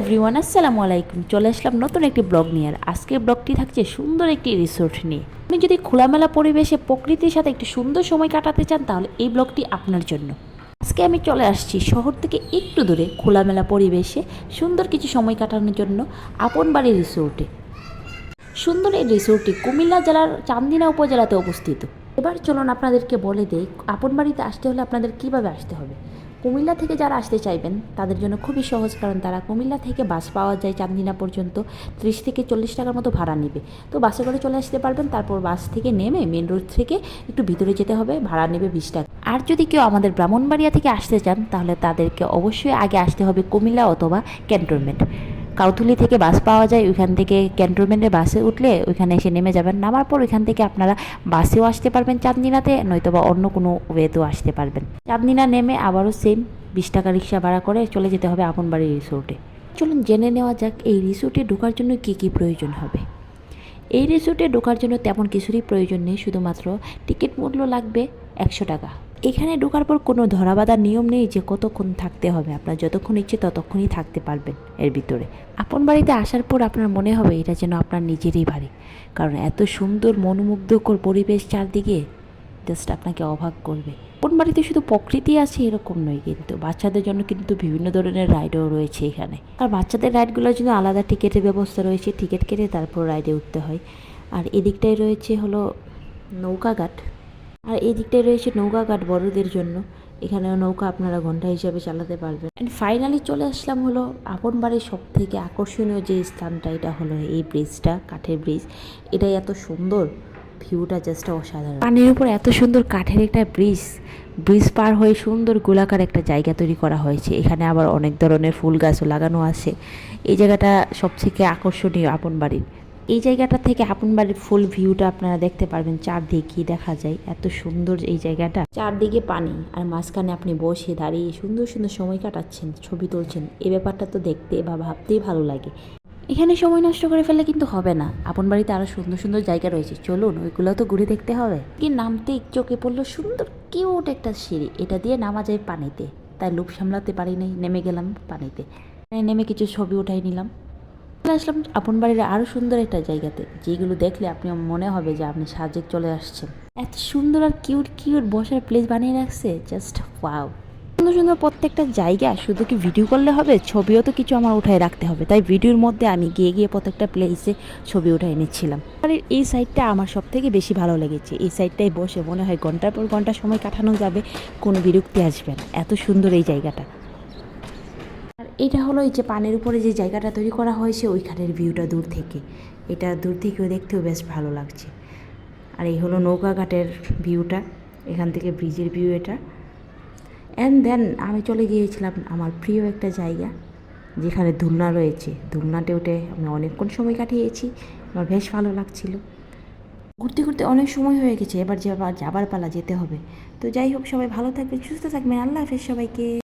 Everyone, আসসালামু আলাইকুম। চলে আসলাম নতুন একটি ব্লগ নিয়ে, আর আজকের ব্লগটি থাকছে সুন্দর একটি রিসোর্ট নিয়ে। আপনি যদি খোলামেলা পরিবেশে প্রকৃতির সাথে একটি সুন্দর সময় কাটাতে চান, তাহলে এই ব্লগটি আপনার জন্য। আজকে আমি চলে আসছি শহর থেকে একটু দূরে, খোলামেলা পরিবেশে সুন্দর কিছু সময় কাটানোর জন্য আপন বাড়ি রিসোর্টে। সুন্দর এই রিসোর্টটি কুমিল্লা জেলার চান্দিনা উপজেলাতে অবস্থিত। এবার চলুন আপনাদেরকে বলে দেই, আপন বাড়িতে আসতে হলে আপনাদের কীভাবে আসতে হবে? কুমিল্লা থেকে যারা আসতে চাইবেন, তাদের জন্য খুবই সহজ কারণ তারা কুমিল্লা থেকে বাস পাওয়া যায় চান্দিনা পর্যন্ত। ত্রিশ থেকে চল্লিশ টাকার মতো ভাড়া নেবে। তো বাসে করে চলে আসতে পারবেন, তারপর বাস থেকে নেমে মেন রোড থেকে একটু ভিতরে যেতে হবে, ভাড়া নেবে বিশ টাকা। আর যদি কেউ আমাদের ব্রাহ্মণবাড়িয়া থেকে আসতে চান, তাহলে তাদেরকে অবশ্যই আগে আসতে হবে কুমিল্লা অথবা ক্যান্টনমেন্ট। কাউথুলি থেকে বাস পাওয়া যায়, ওইখান থেকে ক্যান্টনমেন্টে বাসে উঠলে ওইখানে এসে নেমে যাবেন। নামার পর ওইখান থেকে আপনারা বাসেও আসতে পারবেন চাঁদনিনাতে নয়তো বা অন্য কোনো ওয়েতেও আসতে পারবেন। চাঁদনিনা নেমে আবারও সেম বিশ টাকা রিক্সা ভাড়া করে চলে যেতে হবে আপন বাড়ির রিসোর্টে চলুন জেনে নেওয়া যাক, এই রিসোর্টে ঢোকার জন্য কী কী প্রয়োজন হবে। এই রিসোর্টে ঢোকার জন্য তেমন কিছুরই প্রয়োজন নেই, শুধুমাত্র টিকিট মূল্য লাগবে একশো টাকা। এখানে ঢোকার পর কোনো ধরাবাঁধার নিয়ম নেই যে কতক্ষণ থাকতে হবে। আপনার যতক্ষণ ইচ্ছে ততক্ষণই থাকতে পারবেন এর ভিতরে। আপন বাড়িতে আসার পর আপনার মনে হবে এটা যেন আপনার নিজেরই বাড়ি। কারণ এত সুন্দর, মনোমুগ্ধকর পরিবেশ চারদিকে জাস্ট আপনাকে অবাক করবে। আপন বাড়িতে শুধু প্রকৃতি আছে এরকম নয় কিন্তু বাচ্চাদের জন্য কিন্তু বিভিন্ন ধরনের রাইডও রয়েছে এখানে। আর বাচ্চাদের রাইডগুলোর জন্য আলাদা টিকিটের ব্যবস্থা রয়েছে। টিকিট কেটে তারপর রাইডে উঠতে হয়। আর এদিকটায় রয়েছে হলো নৌকাঘাট। আর এই দিকটায় রয়েছে নৌকা নৌকাঘাট বড়দের জন্য। এখানে নৌকা আপনারা ঘণ্টা হিসাবে চালাতে পারবেন। অ্যান্ড ফাইনালি চলে আসলাম হলো আপন বাড়ির সব থেকে আকর্ষণীয় যে স্থানটা, এটা হলো এই ব্রিজটা কাঠের ব্রিজ এটাই এত সুন্দর ভিউটা জাস্ট অসাধারণ। পানির উপর এত সুন্দর কাঠের একটা ব্রিজ ব্রিজ পার হয়ে সুন্দর গোলাকার একটা জায়গা তৈরি করা হয়েছে। এখানে আবার অনেক ধরনের ফুল গাছও লাগানো আছে। এই জায়গাটা সবথেকে আকর্ষণীয় আপন বাড়ির। এই জায়গাটা থেকে আপন বাড়ির ফুল ভিউটা আপনারা দেখতে পারবেন। চারদিকে কি দেখা যায় এত সুন্দর এই জায়গাটা। চারদিকে পানি আর মাঝখানে আপনি বসে দাঁড়িয়ে সুন্দর সুন্দর সময় কাটাচ্ছেন, ছবি তুলছেন। এই ব্যাপারটা তো দেখতে বা ভাবতেই ভালো লাগে। এখানে সময় নষ্ট করে ফেললে কিন্তু হবে না। আপন বাড়িতে আরও সুন্দর সুন্দর জায়গা রয়েছে। চলুন, ওইগুলো তো ঘুরে দেখতে হবে। কি নামতে চোখে পড়ল সুন্দর, কিউট একটা সিঁড়ি। এটা দিয়ে নামা যায় পানিতে। তাই লোভ সামলাতে পারি নাই নেমে গেলাম পানিতে। নেমে কিছু ছবি উঠাই নিলাম। চলে আসলাম আপন বাড়ির আরও সুন্দর একটা জায়গাতে, যেগুলো দেখলে আপনি মনে হবে যে আপনি সাজেক চলে আসছেন। এত সুন্দর আর কিউট কিউট বসার প্লেস বানিয়ে রাখছে জাস্ট ওয়াও সুন্দর সুন্দর প্রত্যেকটা জায়গা, শুধু কি ভিডিও করলে হবে? ছবিও তো কিছু আমার উঠায় রাখতে হবে। তাই ভিডিওর মধ্যে আমি গিয়ে গিয়ে প্রত্যেকটা প্লেসে ছবি উঠাই নিচ্ছিলাম। আর এই সাইডটা আমার সব থেকে বেশি ভালো লেগেছে। এই সাইডটাই বসে মনে হয় ঘণ্টার পর ঘণ্টা সময় কাটানো যাবে, কোনো বিরক্তি আসবে না। এত সুন্দর এই জায়গাটা। এটা হলো এই যে পানের উপরে যে জায়গাটা তৈরি করা হয়েছে, ওইখানের ভিউটা দূর থেকে। এটা দূর থেকেও দেখতেও বেশ ভালো লাগছে। আর এই হলো নৌকাঘাটের ভিউটা এখান থেকে ব্রিজের ভিউ এটা। অ্যান্ড দেন আমি চলে গিয়েছিলাম আমার প্রিয় একটা জায়গা, যেখানে ধুলনা রয়েছে। ধুলনাতে উঠে আমি অনেকক্ষণ সময় কাটিয়েছি, আমার বেশ ভালো লাগছিল। ঘুরতে ঘুরতে অনেক সময় হয়ে গেছে, এবার যাবার যাবার পালা যেতে হবে। তো যাই হোক, সবাই ভালো থাকবেন, সুস্থ থাকবেন, আল্লাহ হাফেজ সবাইকে।